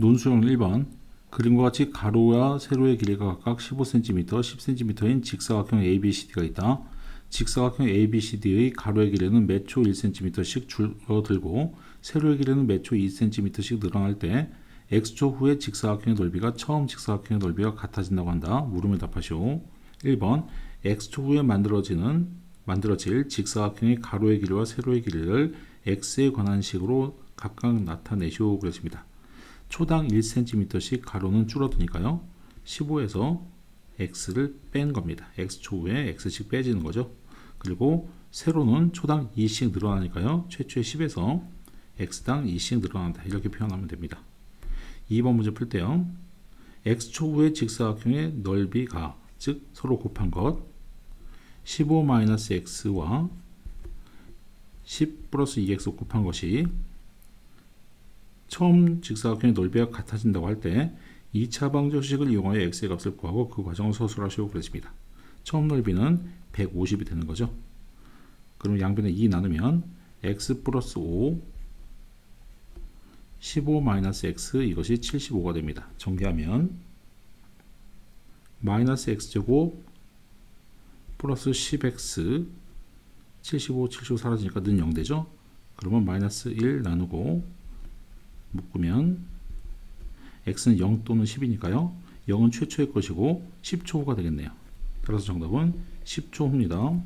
논술형 1번 그림과 같이 가로와 세로의 길이가 각각 15cm, 10cm인 직사각형 ABCD가 있다. 직사각형 ABCD의 가로의 길이는 몇초 1cm씩 줄어들고 세로의 길이는 몇초 2cm씩 늘어날 때 x초 후에 직사각형의 넓이가 처음 직사각형의 넓이가 같아진다고 한다. 물으면 답하시오. 1번 x초 후에 만들어지는 만들어질 직사각형의 가로의 길이와 세로의 길이를 x에 관한 식으로 각각 나타내시오 그랬습니다. 초당 1cm씩 가로는 줄어드니까요. 15에서 x를 뺀 겁니다. x 초후에 x씩 빼지는 거죠. 그리고 세로는 초당 2씩 늘어나니까요. 최초의 10에서 x당 2씩 늘어난다. 이렇게 표현하면 됩니다. 2번 문제 풀 때요. x 초후의 직사각형의 넓이가 즉 서로 곱한 것 15-x와 10 플러스 2x 곱한 것이 처음 직사각형의 넓이가 같아진다고 할 때 2차 방정식을 이용하여 x의 값을 구하고 그 과정을 서술하시오 그랬습니다. 처음 넓이는 150이 되는 거죠. 그럼 양변에 2 나누면 x 플러스 5 15 마이너스 x 이것이 75가 됩니다. 정리하면 마이너스 x제곱 플러스 10x 75, 75 사라지니까 는 0 되죠. 그러면 마이너스 1 나누고 묶으면 x는 0 또는 10이니까요. 0은 최초의 것이고 10초 후가 되겠네요. 따라서 정답은 10초 후입니다.